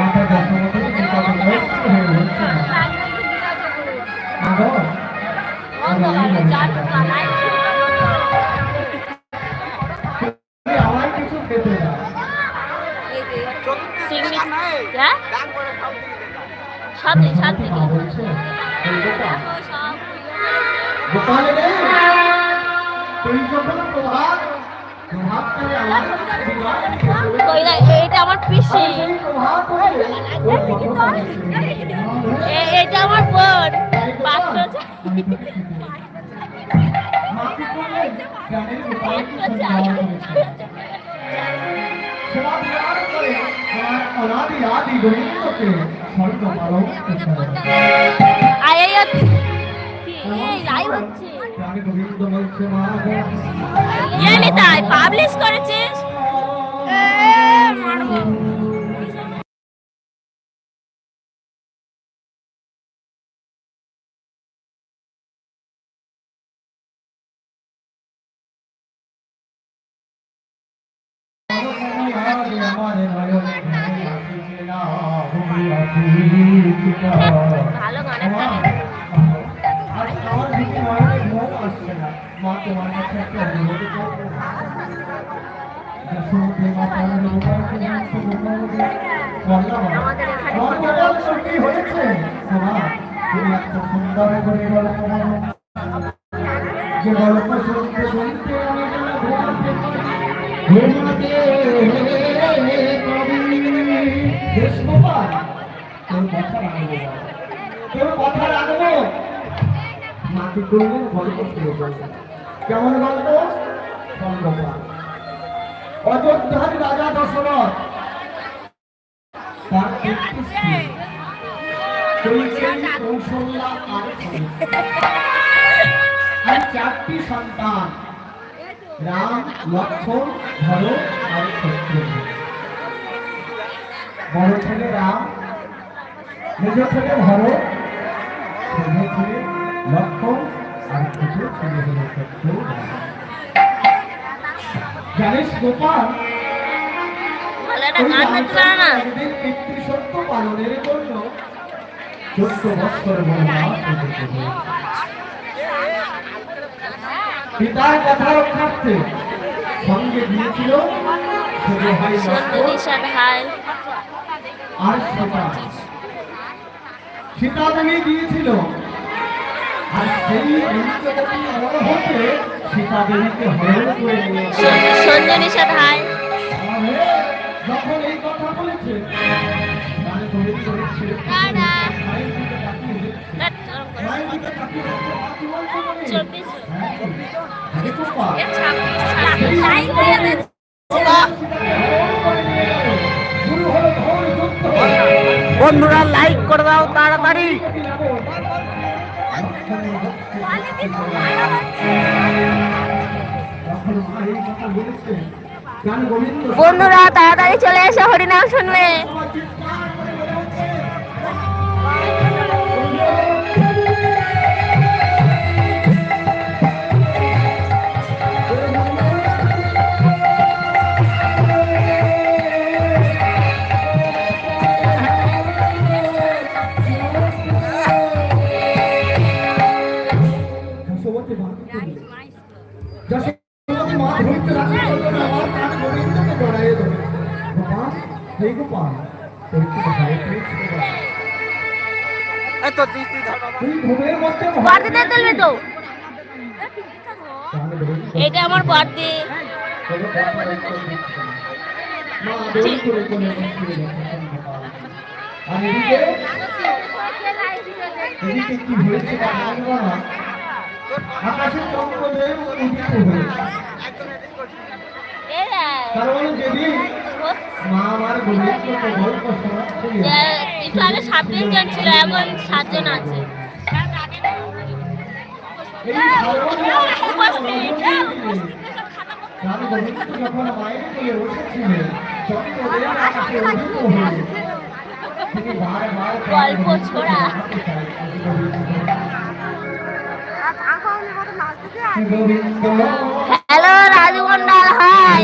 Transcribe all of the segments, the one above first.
মাতা দশমতী চিন্তা বিধ্বস্ত হয়ে রয়েছে মা গো, আমি সিংড়ি হ্যাঁ বলছে এই গোপাল সব গোপাল রে তুই যখন প্রভাত করে আমার পিসি। এটা আমার বোন পাত্র আমি লাইভ হচ্ছে ইয়ে পাবলিশ করেছিস এ, মারবো। আসছে না। মা তোমার কাছে একটা অনুরোধ করব। যে গল্প শুনতে শুনতে তোর কথা রাখব মাকে করলেন গল্প শুরু করলেন কেমন গল্প? অযোধ্যার রাজা দশরথ, তার আর চারটি সন্তান, রাম, লক্ষ্মণ ভরত আর শত্রুঘ্ন বড় ছেলে রাম, মেজ ছেলে ভরত ছেলে লক্ষ্মণ আর শত্রুঘ্ন জানিস গোপাল পিতৃসত্য পালনের জন্য চোদ্দ বছর। পিতার কথা রক্ষার্থে সঙ্গে দিয়েছিল আর সীতা দেবী দিয়েছিল আর সেই অনিত্যবতী অমর সীতা দেবীকে হরণ করে নিয়ে গেল। সন্ধ্যে নিশাদ হাই আরে, যখন এই কথা বলেছে মানে ধরে ধরে ছেড়ে টাটা। মায়ের দিকে তাকিয়ে দেখছে। ধ্যাৎ, ওরম করে। মায়ের দিকে তাকিয়ে দেখছে, মা কি বলছে বলে? চব্বিশ হ্যাঁ। বন্ধুরা লাইক করে দাও তাড়াতাড়ি বন্ধুরা তাড়াতাড়ি চলে এসে হরিনাম শুনবে। ধরতে রাখতে আমার প্রাণ গোবিন্দকে জড়াইয়ে ধরে। গোপাল, হে গোপাল, না? তো বাবা এটা আমার হয়েছে না। চন্দ্রদেব উদিত হয়েছে কারণ যেদিন মা আমার গোবিন্দকে গল্প শোনাচ্ছিল যে একটু আগে ছাব্বিশ জন ছিল এখন সাতজন আছে এই যখন মায়ের কোলে বসেছিলেন চন্দ্রদেব আকাশে উদিত হয়ে তিনি বারবার গল্প ছোড়া। হ্যালো রাজু মন্ডল হাই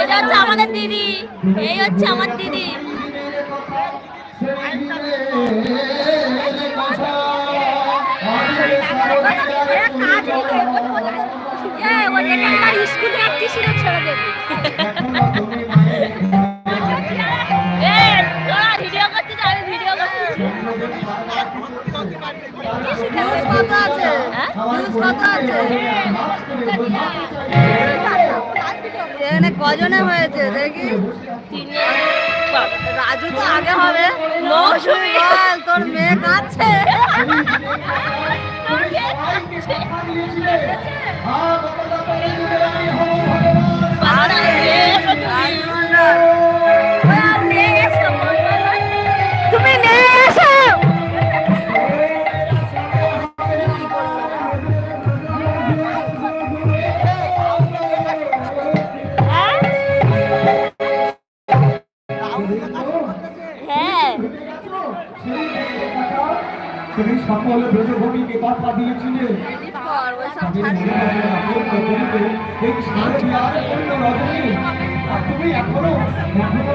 এটা হচ্ছে আমাদের দিদি। এই হচ্ছে আমার দিদি। স্কুলে একটি ছিল ছেড়ে কত আছে? হ্যাঁ? কত আছে? এখানে কজনে হয়েছে দেখি। রাজু তো আগে হবে। মৌসুমী। বল, তোর মেয়ে কাঁদছে। তুমি সাড়ে বিয়ার পূর্ণ রজনী। আর তুমি এখনও এখনও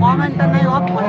কমেন্টটা নেই অফ করে